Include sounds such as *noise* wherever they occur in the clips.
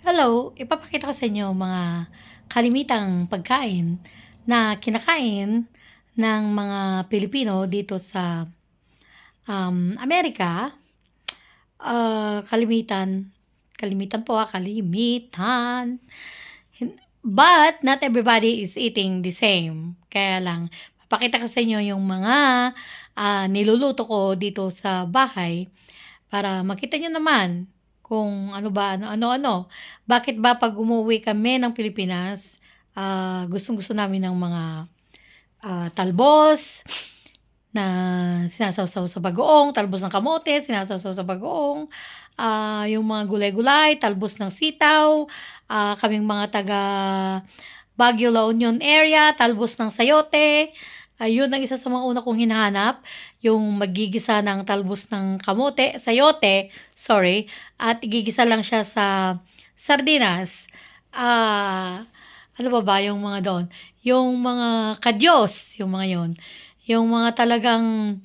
Hello, ipapakita ko sa inyo mga kalimitang pagkain na kinakain ng mga Pilipino dito sa um, Amerika. Ah, kalimitan, kalimitan po ah, kalimitan. But not everybody is eating the same. Kaya lang, papakita ko sa inyo yung mga ah, niluluto ko dito sa bahay para makita nyo naman kung ano ba, ano, ano, ano. Bakit ba pag umuwi kami ng Pilipinas, ah, gustong-gusto namin ng mga ah, talbos na sinasawsaw sa bagoong, talbos ng kamote, sinasawsaw sa bagoong, ah, yung mga gulay-gulay, talbos ng sitaw, ah, kaming mga taga Baguio La Union area, talbos ng sayote. Ayun ang isa sa mga una kong hinahanap, yung magigisa ng talbos ng kamote, sayote, sorry, at igigisa lang siya sa sardinas. Ah, ano ba ba yung mga doon? Yung mga kadyos, yung mga yon. Yung mga talagang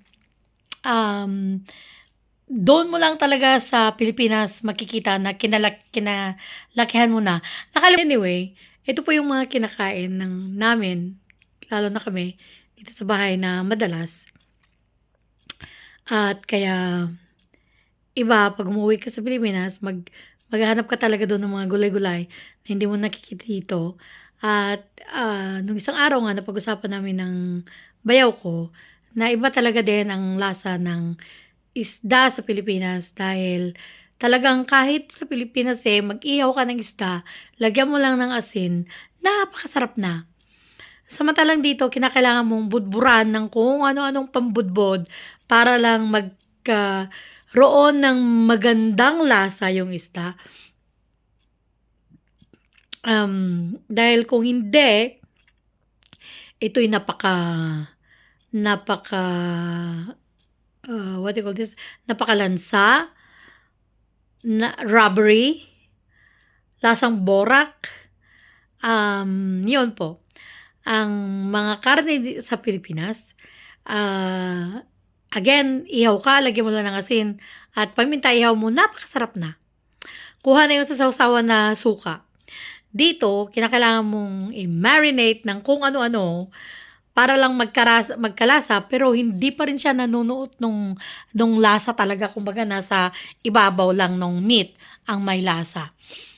um, doon mo lang talaga sa Pilipinas makikita na kinalak, kinalakihan mo na. Nakalim anyway, ito po yung mga kinakain ng namin, lalo na kami, dito sa bahay na madalas. At kaya, iba, pag umuwi ka sa Pilipinas, mag, maghahanap ka talaga doon ng mga gulay-gulay na hindi mo nakikita dito. At ah, nung isang araw nga, napag-usapan namin ng bayaw ko, na iba talaga din ang lasa ng isda sa Pilipinas dahil talagang kahit sa Pilipinas eh, mag-ihaw ka ng isda, lagyan mo lang ng asin, napakasarap na. Samantalang dito, kinakailangan mong budburan ng kung ano-anong pambudbod para lang magkaroon ng magandang lasa yung isda. Um, dahil kung hindi, ito'y napaka, napaka, uh, what do you call this? Napakalansa, na, rubbery, lasang borak, um, yun po ang mga karne sa Pilipinas, ah, again, ihaw ka, lagyan mo lang ng asin, at paminta ihaw mo, napakasarap na. Kuha na yung sa sawsawan na suka. Dito, kinakailangan mong i-marinate ng kung ano-ano para lang magkaras, magkalasa, pero hindi pa rin siya nanunuot nung, nung lasa talaga, kumbaga nasa ibabaw lang ng meat ang may lasa.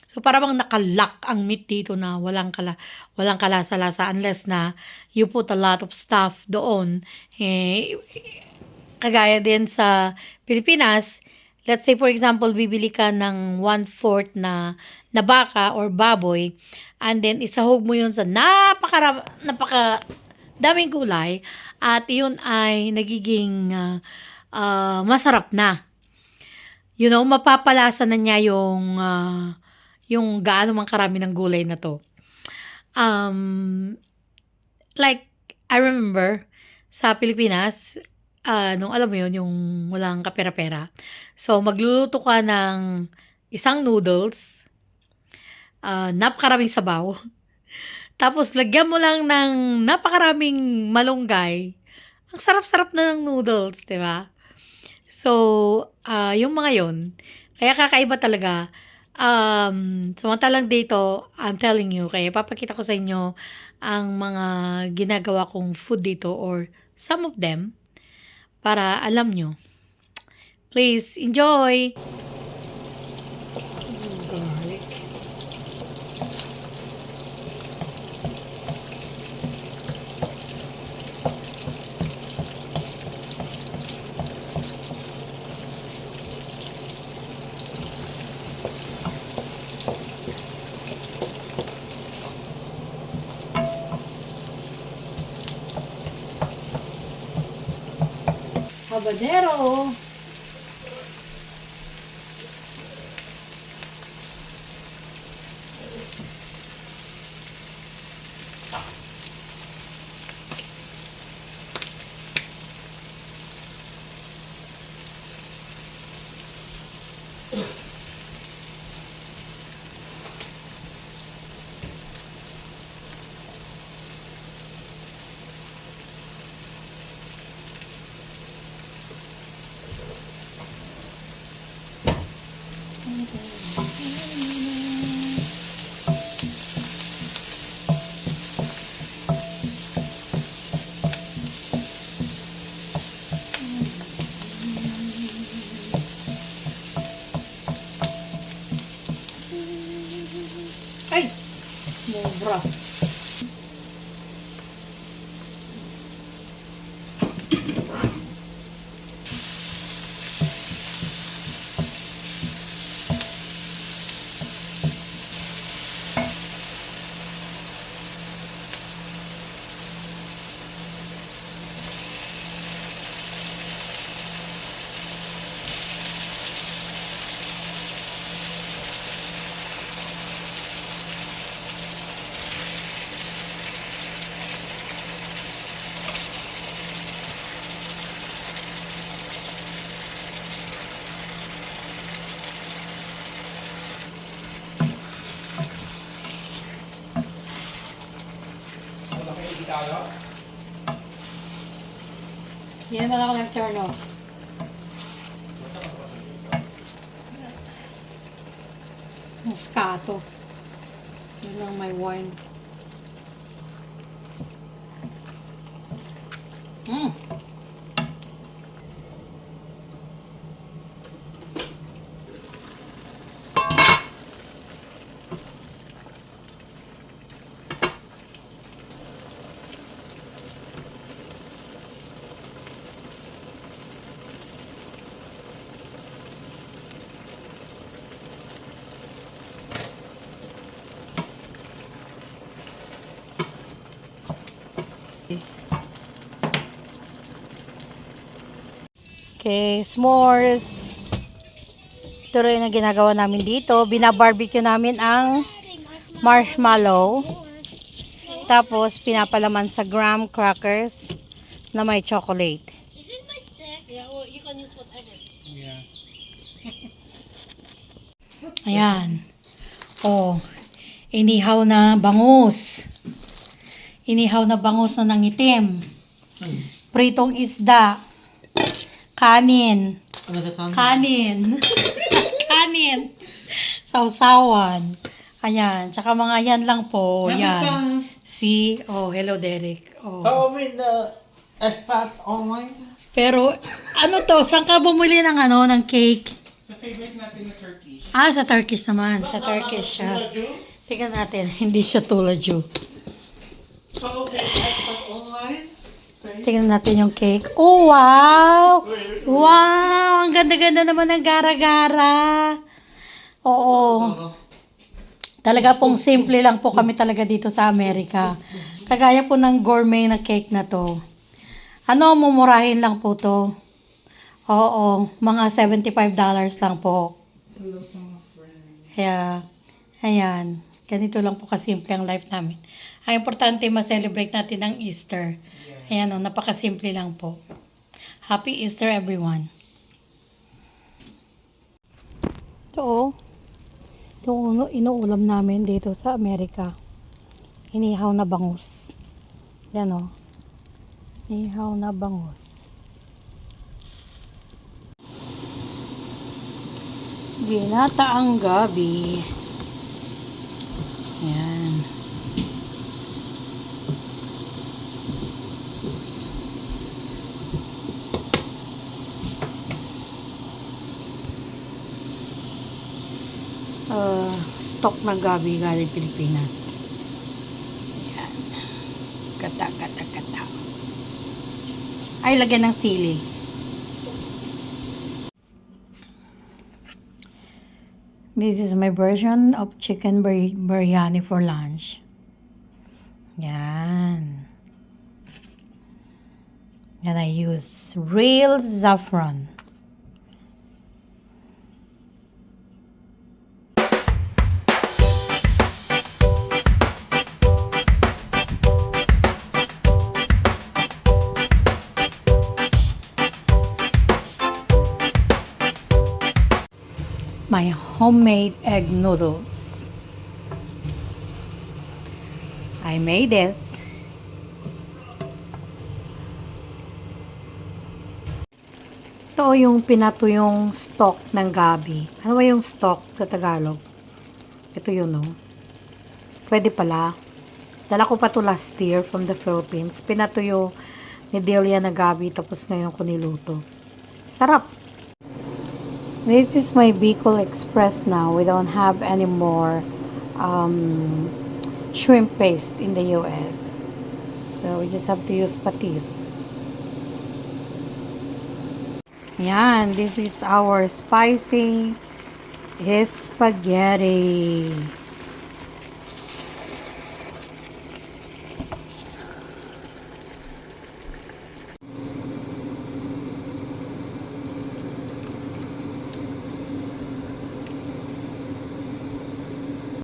So para bang nakalock ang meat dito na walang kala walang kalasa-lasa unless na you put a lot of stuff doon. Eh, kagaya din sa Pilipinas, let's say for example, bibili ka ng one-fourth na, na baka or baboy, and then isahog mo yun sa napaka, napaka daming gulay, at yun ay nagiging ah, ah, masarap na. You know, mapapalasa na niya yung ah, yung gaano man karami ng gulay na to. Um, like, I remember, sa Pilipinas, ah, nung alam mo yun, yung walang kapera-pera. So, magluluto ka ng isang noodles, ah, napakaraming sabaw, *laughs* tapos lagyan mo lang ng napakaraming malunggay. Ang sarap-sarap na ng noodles, di ba? So, ah, yung mga yon kaya kakaiba talaga. Um, samantalang dito, I'm telling you, kaya papakita ko sa inyo ang mga ginagawa kong food dito or some of them para alam nyo. Please, enjoy! Habanero. Ano? করা Mobra. Hindi naman ako nag-turn off. Moscato. Yun lang may wine. Mm. Okay, s'mores. Ito rin ang ginagawa namin dito. Binabarbecue namin ang marshmallow. Tapos, pinapalaman sa graham crackers na may chocolate. Is this my stick? Yeah, well, you can use whatever. Yeah. Ayan. Oh, inihaw na bangus. Inihaw na bangus na nangitim. Pritong isda. Kanin. Ano the tongue? Kanin. *laughs* Kanin. Sausawan. Ayan. Tsaka mga yan lang po. Yan. See? Oh, hello Derek. Oh. I mean, uh, Estas online? Pero, ano to? Saan ka bumili ng ano, ng cake? Sa favorite natin na Turkish. Ah, sa Turkish naman. Sa Turkish siya. Tingnan natin. *laughs* Hindi siya tulad you. Oh, okay. Estas online? Tingnan natin yung cake. Oh, wow! Wow! Ang ganda-ganda naman ng gara-gara. Oo. Talaga pong simple lang po kami talaga dito sa Amerika. Kagaya po ng gourmet na cake na to. Ano, mumurahin lang po to. Oo, mga $75 lang po. Kaya, ayan. Ganito lang po kasimple ang life namin. Ang importante, ma-celebrate natin ang Easter. Ayan o, napakasimple lang po. Happy Easter, everyone. Ito o. Ito uno, inuulam namin dito sa Amerika. Inihaw na bangus. Yan o. Inihaw na bangus. Ginataang gabi. Yan. Uh, stock ng gabi galing Pilipinas. Yan. Kata, kata, kata. Ay, lagyan ng sili. This is my version of chicken bir- biryani for lunch. Yan. And I use real saffron. My homemade egg noodles. I made this. Ito yung pinatuyong stock ng gabi. Ano ba yung stock sa Tagalog? Ito yun, no? Pwede pala. Dala ko pa to last year from the Philippines. Pinatuyo ni Delia na gabi tapos ngayon ko niluto. Sarap! This is my Bicol Express now. We don't have any more um, shrimp paste in the US. So, we just have to use patis. Yan, this is our spicy spaghetti.